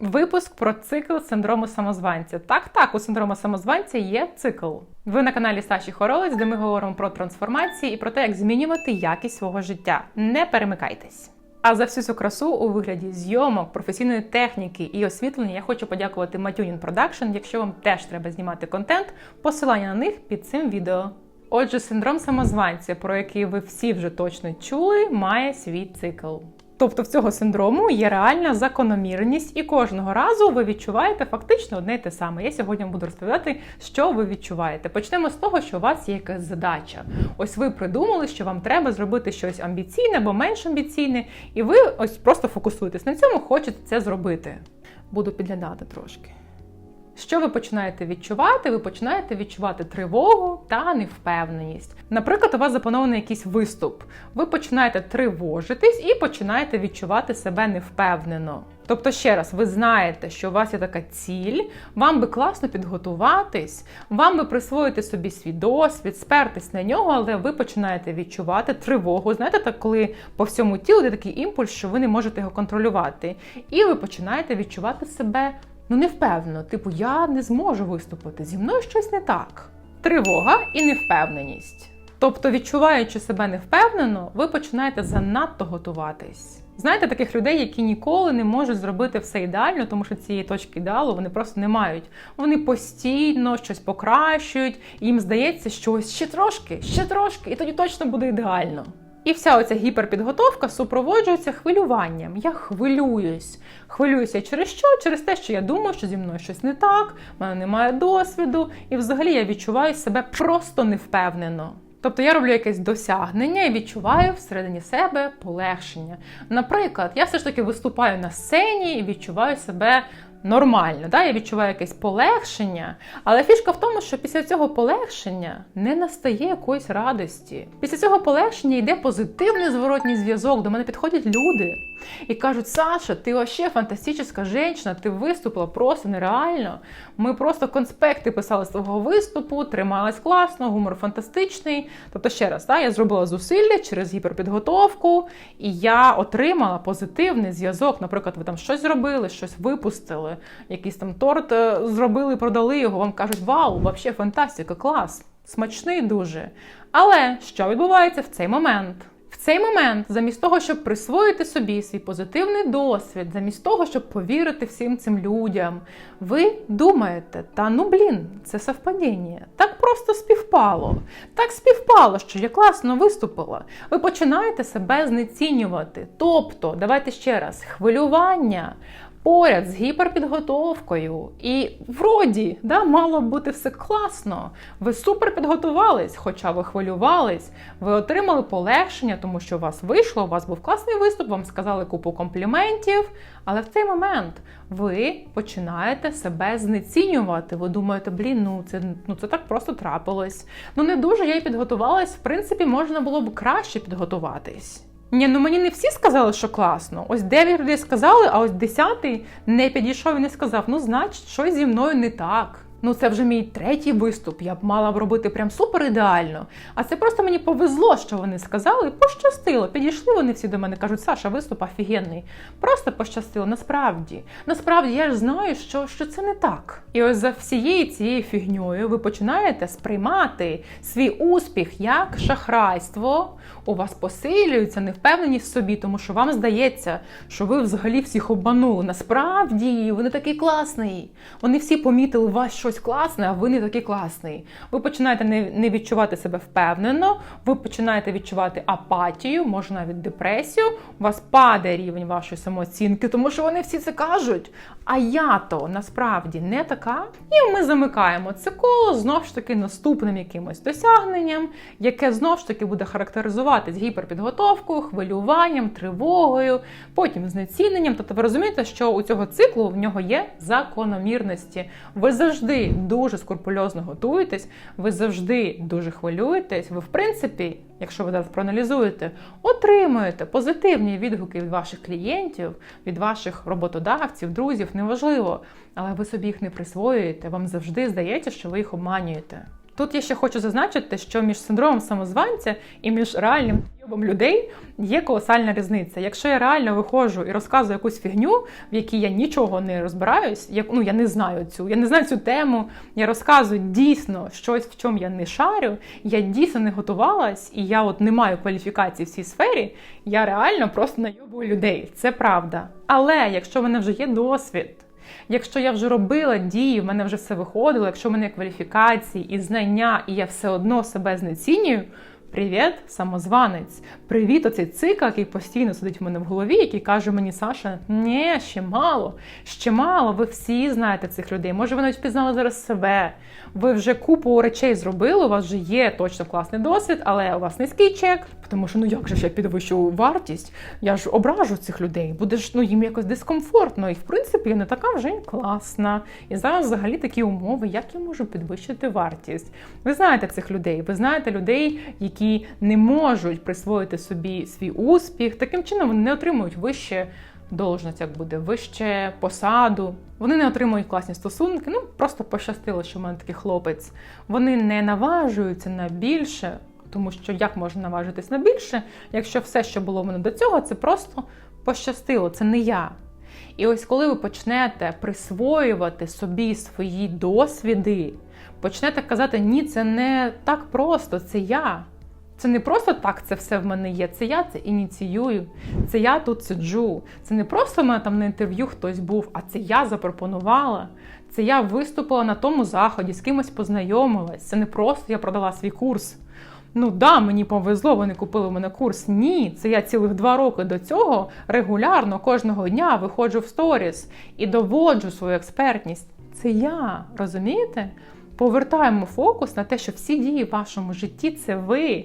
Випуск про цикл синдрому самозванця. Так, так, у синдрому самозванця є цикл. Ви на каналі Саші Хоролець, де ми говоримо про трансформації і про те, як змінювати якість свого життя. Не перемикайтесь. А за всю цю красу у вигляді зйомок, професійної техніки і освітлення я хочу подякувати Matюнін Production. Якщо вам теж треба знімати контент, посилання на них під цим відео. Отже, синдром самозванця, про який ви всі вже точно чули, має свій цикл. Тобто в цього синдрому є реальна закономірність, і кожного разу ви відчуваєте фактично одне й те саме. Я сьогодні буду розповідати, що ви відчуваєте. Почнемо з того, що у вас є якась задача. Ось ви придумали, що вам треба зробити щось амбіційне або менш амбіційне, і ви ось просто фокусуєтесь на цьому, хочете це зробити. Буду підглядати трошки. Що ви починаєте відчувати? Ви починаєте відчувати тривогу та невпевненість. Наприклад, у вас запланований якийсь виступ. Ви починаєте тривожитись і починаєте відчувати себе невпевнено. Тобто, ще раз, ви знаєте, що у вас є така ціль, вам би класно підготуватись, вам би присвоїти собі свій досвід, спертись на нього, але ви починаєте відчувати тривогу. Знаєте, так коли по всьому тілу є такий імпульс, що ви не можете його контролювати, і ви починаєте відчувати себе ну невпевнено. Типу, я не зможу виступити, зі мною щось не так. Тривога і невпевненість. Тобто, відчуваючи себе невпевнено, ви починаєте занадто готуватись. Знаєте, таких людей, які ніколи не можуть зробити все ідеально, тому що цієї точки ідеалу вони просто не мають. Вони постійно щось покращують, і їм здається, що ось ще трошки, ще трошки, і тоді точно буде ідеально. І вся оця гіперпідготовка супроводжується хвилюванням. Я хвилююсь. Хвилююся через що? Через те, що я думаю, що зі мною щось не так, в мене немає досвіду, і взагалі я відчуваю себе просто невпевнено. Тобто я роблю якесь досягнення і відчуваю всередині себе полегшення. Наприклад, я все ж таки виступаю на сцені і відчуваю себе нормально. Да? Я відчуваю якесь полегшення, але фішка в тому, що після цього полегшення не настає якоїсь радості. Після цього полегшення йде позитивний зворотній зв'язок. До мене підходять люди і кажуть: Саша, ти вообще фантастична жінка, ти виступила просто нереально. Ми просто конспекти писали з твого виступу, тримались класно, гумор фантастичний. Тобто, ще раз, да, я зробила зусилля через гіперпідготовку, і я отримала позитивний зв'язок. Наприклад, ви там щось зробили, щось випустили, якийсь там торт е, зробили, продали його. Вам кажуть, вау, вообще фантастика, клас, смачний дуже. Але що відбувається в цей момент? В цей момент, замість того, щоб присвоїти собі свій позитивний досвід, замість того, щоб повірити всім цим людям, ви думаєте, та ну блін, це совпадіння. Так просто співпало. Так співпало, що я класно виступила. Ви починаєте себе знецінювати. Тобто, давайте ще раз, хвилювання. Поряд з гіперпідготовкою, і вроді да, мало бути все класно. Ви супер підготувались, хоча ви хвилювались, ви отримали полегшення, тому що у вас вийшло, у вас був класний виступ, вам сказали купу компліментів. Але в цей момент ви починаєте себе знецінювати. Ви думаєте, блін, ну це ну це так просто трапилось. Ну не дуже я й підготувалась. В принципі, можна було б краще підготуватись. Ні, ну мені не всі сказали, що класно. Ось дев'ять людей сказали, а ось десятий не підійшов і не сказав: ну, значить, щось зі мною не так. Ну, це вже мій третій виступ. Я б мала б робити прям супер ідеально. А це просто мені повезло, що вони сказали, пощастило. Підійшли вони всі до мене, кажуть, Саша, виступ офігенний. Просто пощастило. Насправді, насправді я ж знаю, що, що це не так. І ось за всією цією фігньою ви починаєте сприймати свій успіх як шахрайство. У вас посилюється невпевненість в собі, тому що вам здається, що ви взагалі всіх обманули. Насправді, вони такий класний. Вони всі помітили вас щось класне, а ви не такий класний. Ви починаєте не, відчувати себе впевнено, ви починаєте відчувати апатію, може навіть депресію. У вас падає рівень вашої самооцінки, тому що вони всі це кажуть. А я то насправді не така. І ми замикаємо це коло знов ж таки наступним якимось досягненням, яке знов ж таки буде характеризуватись гіперпідготовкою, хвилюванням, тривогою, потім знеціненням. Тобто ви розумієте, що у цього циклу в нього є закономірності. Ви завжди дуже скрупульозно готуєтесь, ви завжди дуже хвилюєтесь. Ви, в принципі, якщо ви проаналізуєте, отримуєте позитивні відгуки від ваших клієнтів, від ваших роботодавців, друзів, неважливо, але ви собі їх не присвоюєте. Вам завжди здається, що ви їх обманюєте. Тут я ще хочу зазначити, що між синдромом самозванця і між реальним йобом людей є колосальна різниця. Якщо я реально виходжу і розказую якусь фігню, в якій я нічого не розбираюсь, як ну я не знаю цю, я не знаю цю тему. Я розказую дійсно щось, в чому я не шарю, я дійсно не готувалась, і я от не маю кваліфікації в цій сфері. Я реально просто найобую людей. Це правда. Але якщо в мене вже є досвід. Якщо я вже робила дії, в мене вже все виходило, якщо в мене кваліфікації і знання, і я все одно себе знецінюю. Привіт, самозванець. Привіт, оцей цикл, який постійно сидить в мене в голові, який каже мені, Саша, ні, ще мало, ще мало. Ви всі знаєте цих людей. Може, ви навіть впізнали зараз себе. Ви вже купу речей зробили, у вас вже є точно класний досвід, але у вас низький чек. Тому що ну як же ж я підвищу вартість? Я ж ображу цих людей. Буде ж ну їм якось дискомфортно. І в принципі не така вже й класна. І зараз взагалі такі умови, як я можу підвищити вартість. Ви знаєте цих людей, ви знаєте людей, які не можуть присвоїти собі свій успіх. Таким чином вони не отримують вище должність, як буде, вище посаду. Вони не отримують класні стосунки. Ну просто пощастило, що в мене такий хлопець. Вони не наважуються на більше. Тому що як можна наважитись на більше, якщо все, що було в мене до цього, це просто пощастило, це не я. І ось коли ви почнете присвоювати собі свої досвіди, почнете казати, ні, це не так просто, це я. Це не просто так, це все в мене є. Це я це ініціюю. Це я тут сиджу. Це не просто в мене там на інтерв'ю хтось був, а це я запропонувала. Це я виступила на тому заході, з кимось познайомилась. Це не просто я продала свій курс. Ну да, мені повезло, вони купили в мене курс. Ні, це я цілих два роки до цього регулярно кожного дня виходжу в сторіс і доводжу свою експертність. Це я, розумієте? Повертаємо фокус на те, що всі дії в вашому житті це ви.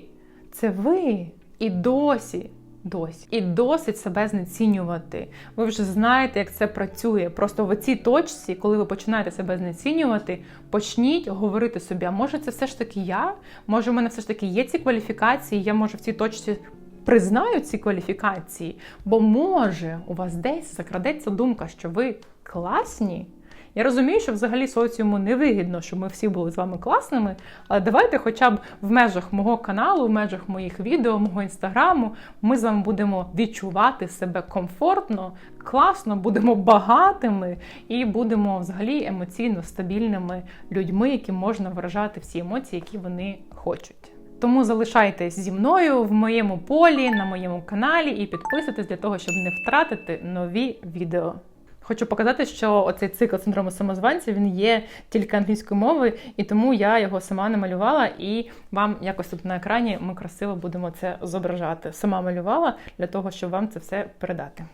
Це ви. І досі, досі, і досить себе знецінювати. Ви вже знаєте, як це працює. Просто в цій точці, коли ви починаєте себе знецінювати, почніть говорити собі, а може це все ж таки я? Може, в мене все ж таки є ці кваліфікації, я може в цій точці. Признаю ці кваліфікації, бо може у вас десь закрадеться думка, що ви класні. Я розумію, що взагалі соціуму не вигідно, щоб ми всі були з вами класними. Але давайте, хоча б в межах мого каналу, в межах моїх відео, мого інстаграму, ми з вами будемо відчувати себе комфортно, класно, будемо багатими і будемо взагалі емоційно стабільними людьми, яким можна виражати всі емоції, які вони хочуть. Тому залишайтесь зі мною в моєму полі, на моєму каналі і підписуйтесь для того, щоб не втратити нові відео. Хочу показати, що оцей цикл синдрому самозванця він є тільки англійською мовою, і тому я його сама намалювала, і вам якось тут на екрані ми красиво будемо це зображати. Сама малювала для того, щоб вам це все передати.